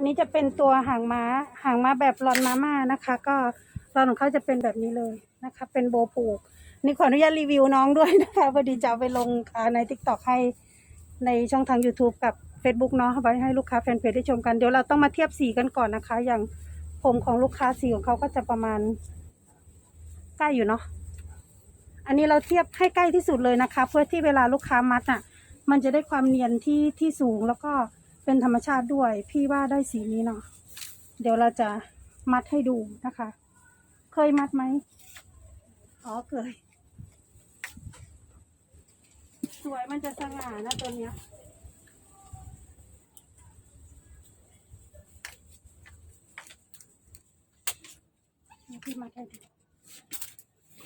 อันนี้จะเป็นตัวหางม้าหางม้าแบบรอนมาม่านะคะ ก็รอนของเขาจะเป็นแบบนี้เลยนะคะ เป็นโบผูก นี่ขออนุญาตรีวิวน้องด้วยนะคะพอดีจะเอาไปลงใน t ิ k t o k ให้ในช่องทาง YouTube กับ Facebook เนาะไว้ให้ลูกค้าแฟนเพจได้ชมกัน เดี๋ยวเราต้องมาเทียบสีกันก่อนนะคะ อย่างผมของลูกค้าสีของเขาก็จะประมาณใกล้อยู่เนาะอันนี้เราเทียบให้ใกล้ที่สุดเลยนะคะ เพื่อที่เวลาลูกค้ามัดอะ มันจะได้ความเนียนที่ที่สูงแล้วก็ เป็นธรรมชาติด้วย พี่ว่าได้สีนี้เนาะเดี๋ยวเราจะมัดให้ดูนะคะ เคยมัดไหมอ๋อเคย สวยมันจะสง่านะตัวเนี้ยพี่มัดให้ดู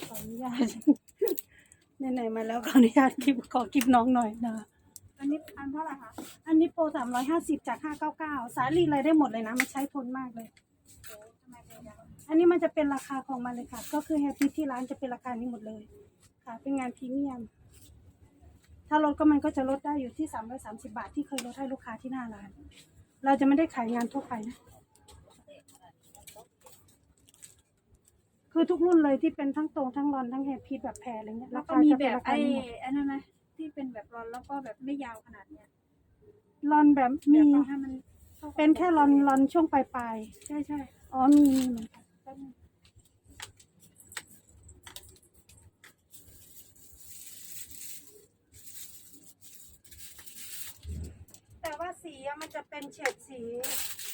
ขออนุญาตไหนๆมาแล้วขออนุญาตคลิปขอคลิปน้องหน่อยนะ อันนี้อันเท่าไหร่คะ อันนี้โปรสามร้อยห้าสิบจากห้าเก้าเก้าสาลีอะไรได้หมดเลยนะมันใช้ทนมากเลยโอ้ทำไมเป็นอย่างนั้นอันนี้มันจะเป็นราคาของมันเลยค่ะ ก็คือแฮปปี้ที่ร้านจะเป็นราคานี้หมดเลย ค่ะ เป็นงานพรีเมียม ถ้าลดก็มันก็จะลดได้อยู่ที่สามร้อยสามสิบาทที่เคยลดให้ลูกค้าที่หน้าร้าน เราจะไม่ได้ขายงานทั่วไปนะ คือทุกรุ่นเลยที่เป็นทั้งตรงทั้งรอนทั้งแฮปปี้แบบแพรอะไรเงี้ยแล้วราก็คามีจะแบเป็นบราคาไอ้นี้หมดอันนั้นไหมที่เป็น แบบรอนแล้วก็แบบไม่ยาวขนาดเนี้ยรอนแบบแบมีบเอาให้มันข้ากับเป็นแค่รอนรอนช่วงปลายปลายใช่ใช่ๆอ๋อมีมีเหมือนกันแป๊บนึงแต่ว่าสีอะมันจะเป็นเฉดสีข้างบน